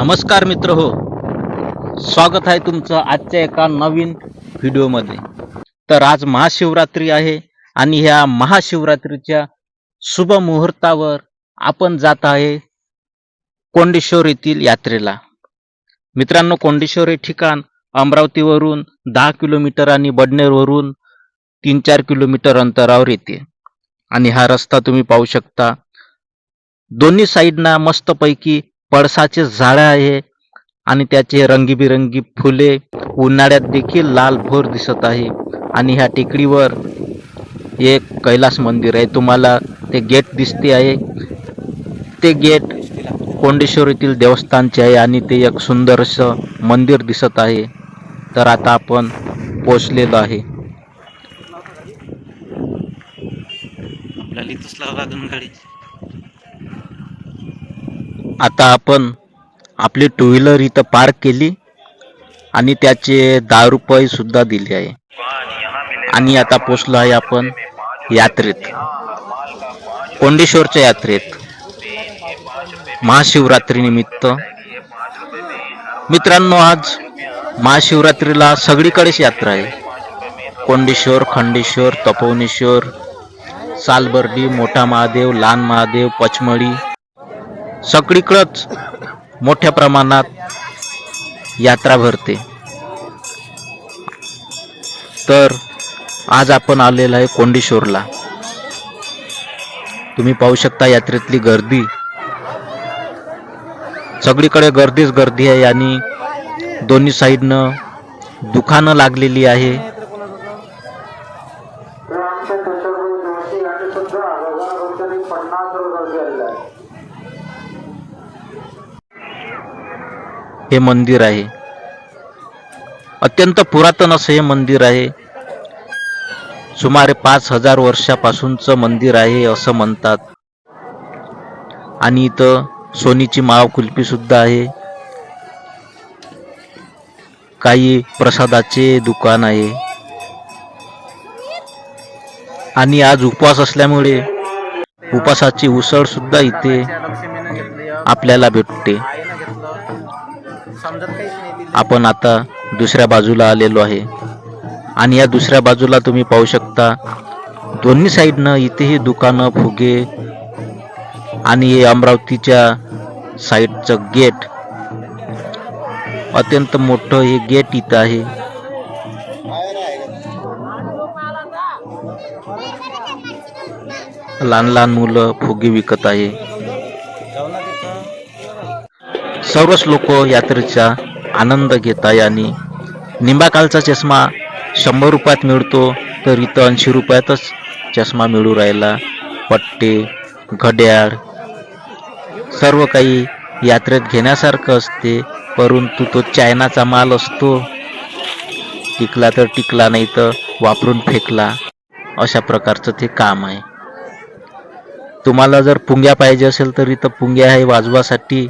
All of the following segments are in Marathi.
नमस्कार मित्र हो. स्वागत आहे तुमचं आजच्या एका नवीन व्हिडिओमध्ये. तर आज महाशिवरात्री आहे आणि ह्या महाशिवरात्रीच्या शुभ मुहूर्तावर आपण जात आहे कोंडेश्वर येथील यात्रेला. मित्रांनो कोंडेश्वर हे ठिकाण अमरावतीवरून दहा किलोमीटर आणि बडनेरवरून तीन चार किलोमीटर अंतरावर येते. आणि हा रस्ता तुम्ही पाहू शकता. दोन्ही साईडना मस्तपैकी पळसाचे झाडं आहे आणि त्याचे रंगीबिरंगी फुले उन्हाळ्यात देखील लाल भोर दिसत आहे. आणि ह्या टेकडीवर एक कैलास मंदिर आहे. तुम्हाला ते गेट दिसते आहे. ते गेट कोंडेश्वरीतील देवस्थानचे आहे आणि ते एक सुंदरस मंदिर दिसत आहे. तर आता आपण पोचलेलो आहे. आपल्याला इथंच लागला गाडी आता आपण आपली टू व्हीलर इथं पार्क केली आणि त्याचे दहा रुपये सुद्धा दिले आहे. आणि आता पोचलो आहे आपण यात्रेत. कोंडेश्वरच्या यात्रेत. महाशिवरात्री निमित्त. मित्रांनो आज महाशिवरात्रीला सगळीकडेच यात्रा आहे. कोंडेश्वर खंडेश्वर तपोवनेश्वर सालबर्डी मोठा महादेव लहान महादेव पचमळी सगळीकडंच मोठ्या प्रमाणात यात्रा भरते. तर आज आपण आलेलो आहे कोंडेश्वरला तुम्ही पाहू शकता यात्रेतली गर्दी. सगळीकडे गर्दीच गर्दी आहे आणि दोन्ही साईडनं दुकानं लागलेली आहे आमच्या त्याच्याकडून दोनशे आणि सुद्धा हजार रुपयांनी पन्नास रुपये आलेला आहे हे मंदिर आहे. अत्यंत पुरातन असं हे मंदिर आहे. सुमारे पाच हजार वर्षापासूनचं मंदिर आहे असं म्हणतात. आणि इथं सोनीची माळकुल्पी सुद्धा आहे. काही प्रसादाचे दुकान आहे. आणि आज उपवास असल्यामुळे उपवासाची उसळ सुद्धा इथे आपल्याला भेटते. आपण आता दुसऱ्या बाजूला आलेलो आहे. आणि या दुसऱ्या बाजूला तुम्ही पाहू शकता दोन्ही साईडनं इथेही दुकानं फुगे आणि हे अमरावतीच्या साईडचं गेट. अत्यंत मोठं हे गेट इथं आहे. लहान लहान मुलं फुगे विकत आहे. सर्वच लोक यात्रेचा आनंद घेताय आणि निंबाकालचा चष्मा शंभर रुपयात मिळतो तर इथं ऐंशी रुपयातच चष्मा मिळू राहिला. पट्टे घड्याळ सर्व काही यात्रेत घेण्यासारखं असते परंतु तो चायनाचा माल असतो. टिकला तर टिकला नाही तर वापरून फेकला. अशा प्रकारचं ते काम आहे. तुम्हाला जर पुंग्या पाहिजे असेल तर इथं पुंग्या आहे वाजवासाठी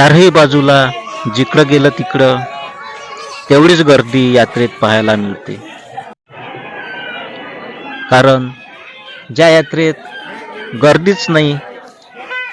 चारही बाजूला जिकडं गेलं तिकडं तेवढीच गर्दी यात्रेत पाहायला मिळते. कारण ज्या यात्रेत गर्दीच नाही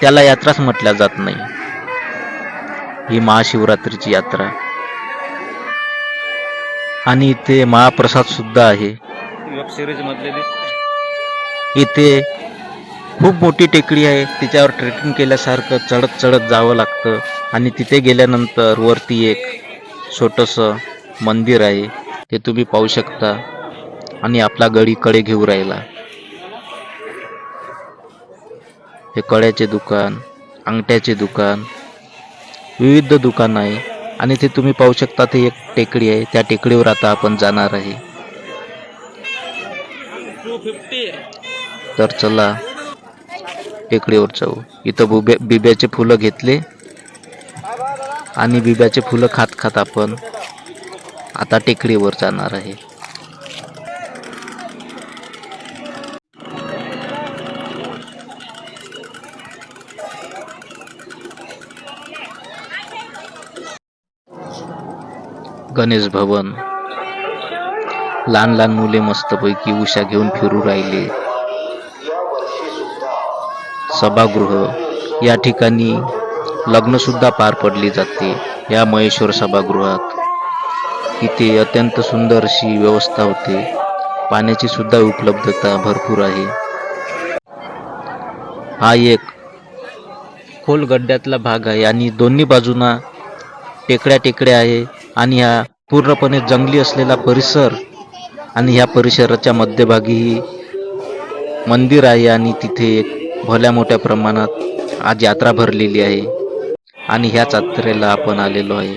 त्याला यात्राच म्हटल्या जात नाही. ही महाशिवरात्रीची यात्रा. आणि इथे महाप्रसाद सुद्धा आहे. इथे खूप मोठी टेकडी आहे तिच्यावर ट्रेकिंग केल्यासारखं चढत चढत जावं लागतं. आणि तिथे गेल्यानंतर वरती एक छोटंसं मंदिर आहे. ते तुम्ही पाहू शकता. आणि आपला गडी कडे घेऊ राहिला. हे कड्याचे दुकान अंगठ्याचे दुकान विविध दुकान आहे. आणि ते तुम्ही पाहू शकता ते एक टेकडी आहे. त्या टेकडीवर आता आपण जाणार आहे. तर चला टेकडीवर जाऊ. इथं बुब्या बिब्याचे फुलं घेतले. आणि बिब्याचे फुलं खात खात आपण आता टेकडीवर जाणार आहे. गणेश भवन. लहान लहान मुले मस्तपैकी उषा घेऊन फिरू राहिले. सभागृह. या ठिकाणी लग्नसुद्धा पार पडली जाते या महेश्वर सभागृहात. इथे अत्यंत सुंदर अशी व्यवस्था होते. पाण्याची सुद्धा उपलब्धता भरपूर आहे. हा एक खोल गड्ड्यातला भाग आहे आणि दोन्ही बाजूना टेकड्या टेकड्या आहे आणि हा पूर्णपणे जंगली असलेला परिसर आणि ह्या परिसराच्या मध्यभागीही मंदिर आहे आणि तिथे एक भल्या मोठ्या प्रमाणात आज यात्रा भरलेली आहे. आणि ह्याच यात्रेला आपण आलेलो आहे.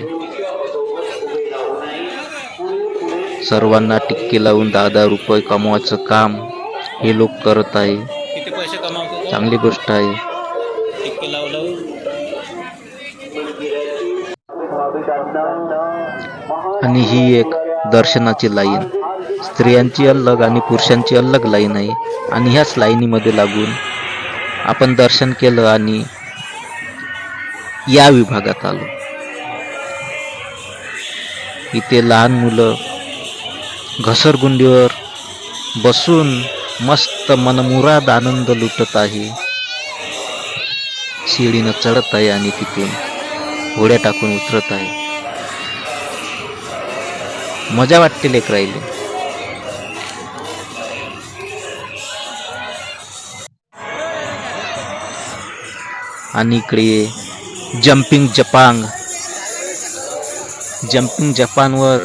सर्वांना टिक्के लावून दहा दहा रुपये कमवायचं काम हे लोक करत आहे. चांगली गोष्ट आहे. आणि ही एक दर्शनाची लाईन. स्त्रियांची अलग आणि पुरुषांची अलग लाईन आहे. आणि ह्याच लाईनीमध्ये लागून आपण दर्शन केलं आणि या विभागात आलो. इथे लहान मुलं घसरगुंडीवर बसून मस्त मनमुराद आनंद लुटत आहे. शिडीनं चढत आहे आणि तिथून घोड्या टाकून उतरत आहे. मजा वाटते लेक राहिले आणि इकडे जम्पिंग जपांग जम्पिंग जपानवर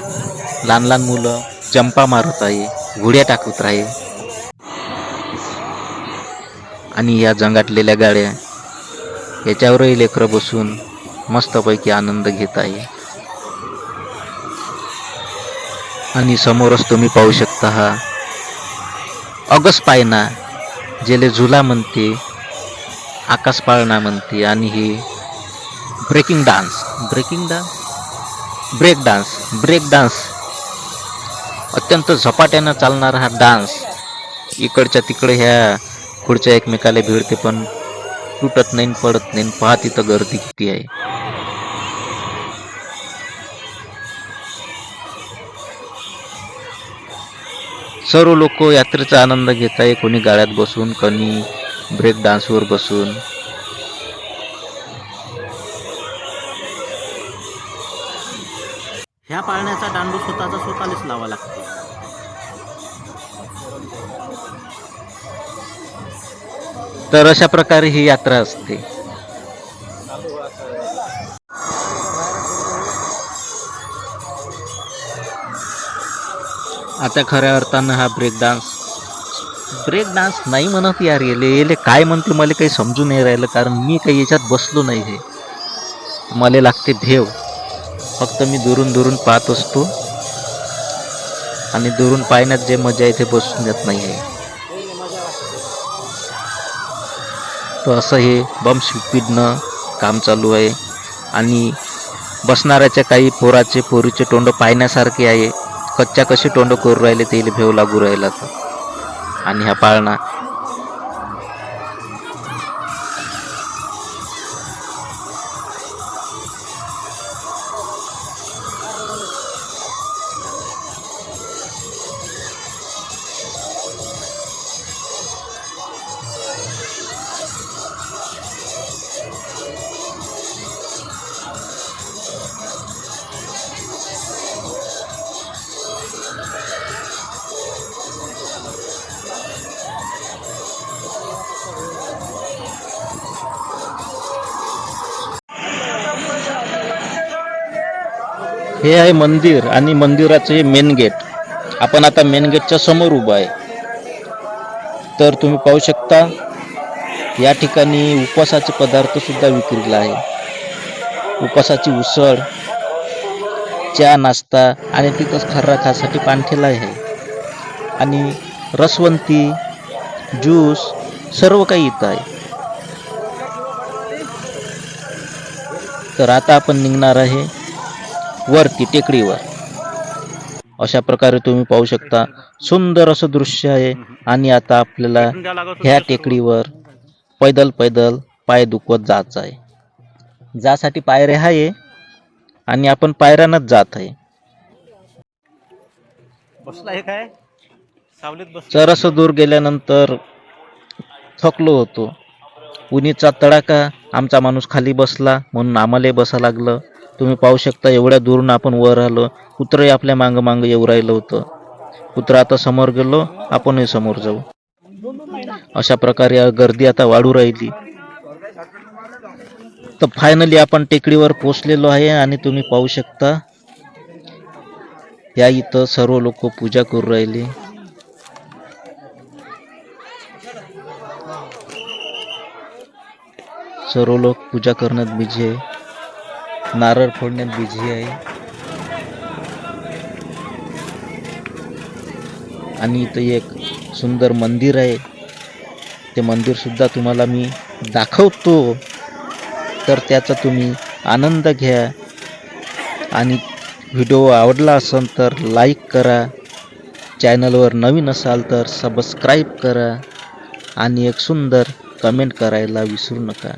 लहान लहान मुलं जंपा मारत आहे घोड्या टाकत आहे. आणि या जंगाटलेल्या गाड्या याच्यावरही लेकरं बसून मस्तपैकी आनंद घेत आहे. आणि समोरच तुम्ही पाहू शकता हा अगस पायना ज्याला झुला म्हणते आकाश पाळणा म्हणते आणि हे breaking dance breaking dance break dance break dance अत्यंत झपाट्यानं चालणारा हा डान्स इकडच्या तिकडे ह्या पुढच्या एकमेकाला भिडते पण तुटत नाही पडत नाही पहा तिथं गर्दी किती आहे. सर्व लोक यात्रेचा आनंद घेत आहे कोणी गाड्यात बसून कोणी ब्रेक डान्सवर बसून. ह्या पाळण्याचा दांडू स्वतःचा स्वतःलाच लावा लागतो. तर अशा प्रकारे ही यात्रा असते. आता खऱ्या अर्थानं हा ब्रेक डान्स ब्रेक डान्स नाही म्हणत यार येले येले काय म्हणते मला काही समजून नाही राहिलं कारण मी काही याच्यात बसलो नाही हे. मला लागते भेव फक्त मी दुरून दुरून पाहत असतो. आणि दुरून पाहण्यात जे मजा येते बसून देत नाही आहे तर असं हे बम स्पीडनं काम चालू आहे. आणि बसणाऱ्याच्या काही पोराचे पोरीचे तोंड पाहण्यासारखे आहे. कच्च्या कसे तोंड करू राहिले ते भेव लागू राहिला. तर आणि हा पाळणा हे आहे मंदिर आणि मंदिराचं हे मेन गेट आपण आता मेन गेटच्या समोर उभं आहे. तर तुम्ही पाहू शकता या ठिकाणी उपवासाचे पदार्थ सुद्धा विक्रीला आहे. उपवासाची उसळ चहा नाश्ता आणि तिथंच खर्रा खासाठी पाणठेला आहे. आणि रसवंती ज्यूस सर्व काही इथं आहे. तर आता आपण निघणार आहे. वरती टेकडीवर. अशा प्रकारे तुम्ही पाहू शकता सुंदर असं दृश्य आहे. आणि आता आपल्याला ह्या टेकडीवर पैदल पैदल पाय दुखवत जायचं आहे. जासाठी पायऱ्या आहे. आणि आपण पायऱ्यानंच जात आहे. बस जरासं दूर गेल्यानंतर थकलो होतो. उन्हीचा तडाका आमचा माणूस खाली बसला म्हणून आम्हालाही बसा लागलं. तुम्ही पाहू शकता एवढ्या दूरून आपण वर आलो कुत्रंही आपल्या मागं मागं येऊ राहिलं होतं. कुत्र आता समोर गेलो आपणही समोर जाऊ. अशा प्रकारे गर्दी आता वाढू राहिली. तर फायनली आपण टेकडीवर पोचलेलो आहे आणि तुम्ही पाहू शकता या इथं सर्व लोक पूजा करू राहिले. सर्व लोक पूजा करण्यात बिझी आहे. नारळ फोडण्यात बिझी आहे. आणि इथं एक सुंदर मंदिर आहे. ते मंदिर सुद्धा तुम्हाला मी दाखवतो. तर त्याचा तुम्ही आनंद घ्या. आणि व्हिडिओ आवडला असेल तर लाईक करा. चॅनलवर नवीन असाल तर सबस्क्राईब करा. आणि एक सुंदर कमेंट करायला विसरू नका.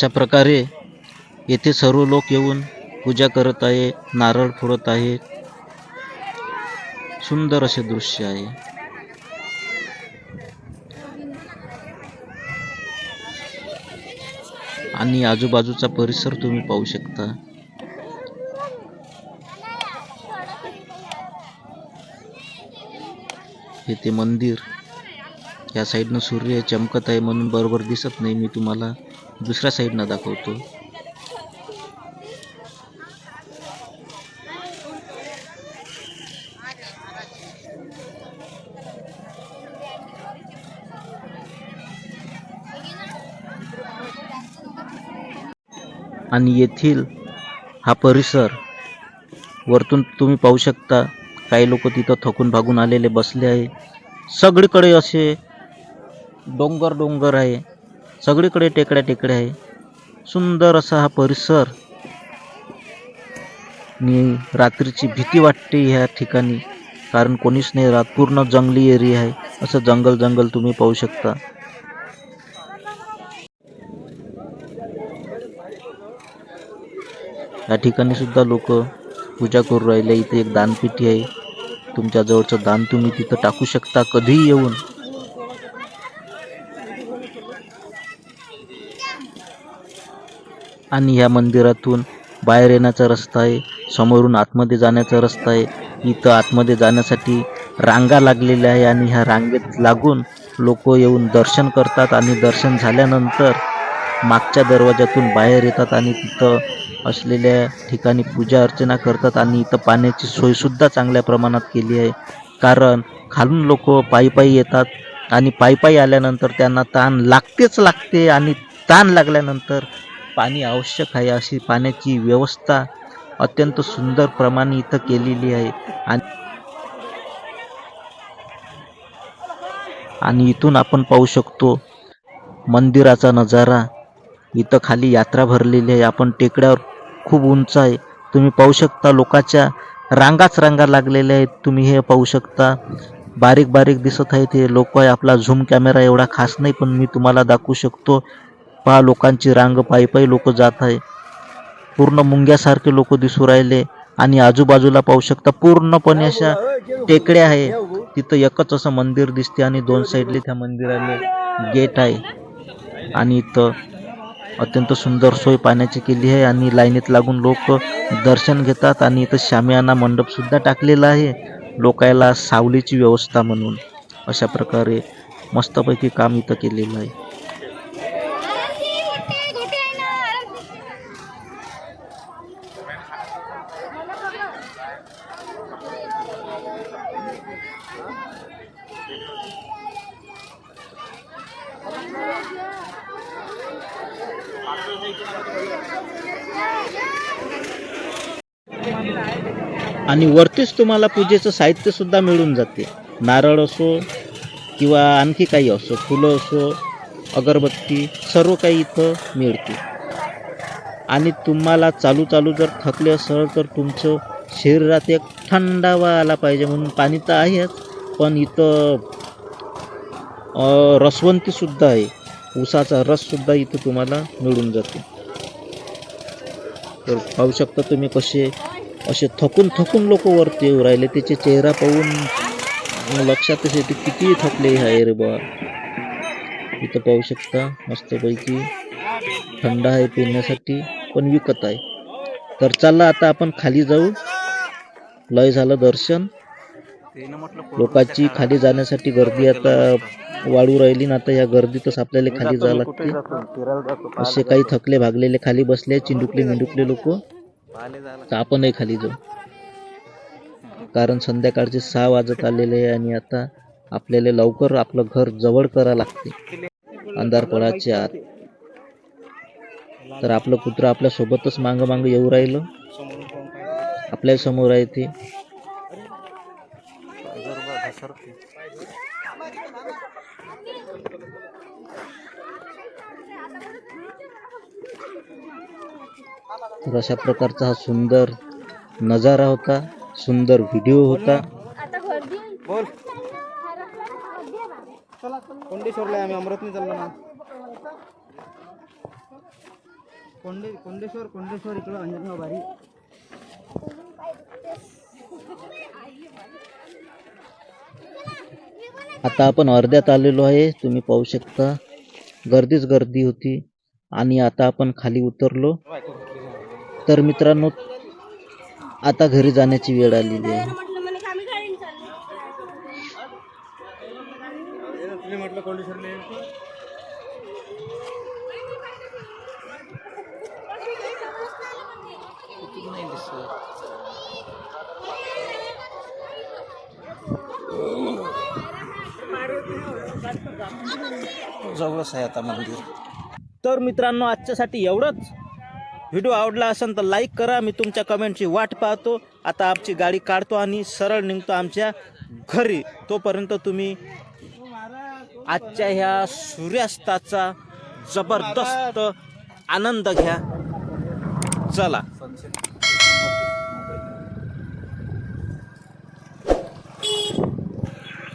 अशा प्रकारे येथे सर्व लोक येऊन पूजा करत आहे नारळ फोडत आहे. सुंदर असे दृश्य आहे. आणि आजूबाजूचा परिसर तुम्ही पाहू शकता. हे ते मंदिर. या साईडनं सूर्य चमकत आहे म्हणून बरोबर दिसत नाही मी तुम्हाला. दुसऱ्या साईडनं दाखवतो. आणि येथील हा परिसर वरतून तुम्ही पाहू शकता काही लोक तिथं थकून भागून आलेले बसले आहे. सगळीकडे असे डोंगर डोंगर आहे. सगळीकडे टेकड्या टेकड्या आहे. सुंदर असा हा परिसर. आणि रात्रीची भीती वाटते ह्या ठिकाणी. कारण कोणीच नाही राहत पूर्ण जंगली एरिया आहे. असं जंगल जंगल तुम्ही पाहू शकता. या ठिकाणी सुद्धा लोक पूजा करू राहिले. इथे एक दानपेटी आहे. तुमच्या जवळचं दान तुम्ही तिथं टाकू शकता. कधीही येऊन. आणि ह्या मंदिरातून बाहेर येण्याचा रस्ता आहे समोरून आतमध्ये जाण्याचा रस्ता आहे. इथं आतमध्ये जाण्यासाठी रांगा लागलेल्या आहे आणि ह्या रांगेत लागून लोक येऊन दर्शन करतात आणि दर्शन झाल्यानंतर मागच्या दरवाजातून बाहेर येतात आणि तिथं असलेल्या ठिकाणी पूजा अर्चना करतात आणि इथं पाण्याची सोयसुद्धा चांगल्या प्रमाणात केली आहे. कारण खालून लोक पायी पायी येतात आणि पायी पायी आल्यानंतर त्यांना ताण लागतेच लागते आणि ताण लागल्यानंतर पाणी आवश्यक आहे अशी पाण्याची व्यवस्था अत्यंत सुंदर प्रमाणे इथं केलेली आहे. आणि आणि इथून आपण पाहू शकतो मंदिराचा नजारा. इथं खाली यात्रा भरलेली आहे. आपण टेकड्यावर खूप उंच आहे. तुम्ही पाहू शकता लोकांच्या रांगाच रांगा लागलेल्या आहेत. तुम्ही हे पाहू शकता. बारीक बारीक दिसत आहे ते लोक. आहे आपला झूम कॅमेरा एवढा खास नाही पण मी तुम्हाला दाखवू शकतो. पहा लोकांची रांग पायी पायी लोक जात आहे. पूर्ण मुंग्यासारखे लोक दिसू राहिले आणि आजूबाजूला पाहू शकता पूर्णपणे अशा टेकड्या आहे. तिथं एकच असं मंदिर दिसते आणि दोन साईडले त्या मंदिराला गेट आहे. आणि इथं अत्यंत सुंदर सोय पाण्याची केली आहे आणि लाईनीत लागून लोक दर्शन घेतात आणि इथं शामियाना मंडप सुद्धा टाकलेला आहे. लोकायला सावलीची व्यवस्था म्हणून. अशा प्रकारे मस्तपैकी काम इथं केलेलं आहे. आणि वरतीच तुम्हाला पूजेचं साहित्यसुद्धा मिळून जाते. नारळ असो किंवा आणखी काही असो फुलं असो अगरबत्ती सर्व काही इथं मिळते. आणि तुम्हाला चालू चालू जर थकले असेल तर तुमचं शरीरात एक थंडावा आला पाहिजे म्हणून पाणी तर आहेच पण इथं रसवंतीसुद्धा आहे. ऊसाचा रससुद्धा इथं तुम्हाला मिळून जाते. तर पाहू शकता तुम्ही कसे असे थकून थकून लोक वरती येऊ राहिले. त्याचे चेहरा पाहून लक्षातच येते किती थकले आहे. रे बा. इथं पाहू शकता मस्तपैकी. थंड आहे पिण्यासाठी पण विकत आहे. तर चला आता आपण खाली जाऊ. लय झालं दर्शन. लोकांची खाली जाण्यासाठी गर्दी आता वाढू राहिली ना आता या गर्दीतच आपल्याला खाली जावं लागते. असे काही थकले भागलेले खाली बसले चिंडुकले मिंडुकले लोक. आपण जायला खाली जाऊ. कारण संध्याकाळचे सहा वाजत आलेले आहे आणि आता आपल्याला लवकर आपलं घर जवळ करा लागते. अंधारपणाच्या आत. तर आपलं कुत्र आपल्या सोबतच मांग मांग येऊ राहिलं. आपल्यासमोर आहे ते जर बा घसरते तर अशा प्रकारचा हा सुंदर नजारा होता सुंदर व्हिडिओ होता. बोल. कोंडेश्वरला आहे आम्ही अमृतनी चाललो ना. कोंडे कोंडेश्वर कोंडेश्वर इकडं अंजनगाव बारी आता आपण अर्ध्यात आलेलो आहे तुम्ही पाहू शकता गर्दीच गर्दी होती आणि आता आपण खाली उतरलो. तर मित्रांनो आता घरी जाण्याची वेळ आलेली आहे. जवळच आहे आता मंदिर. तर मित्रांनो आजच्यासाठी एवढंच. व्हिडिओ आवडला असेल तर लाईक करा. मी तुमच्या कमेंटची वाट पाहतो. आता आमची गाडी काढतो आणि सरळ निघतो आमच्या घरी. तोपर्यंत तुम्ही आजच्या ह्या सूर्यास्ताचा जबरदस्त आनंद घ्या. चला.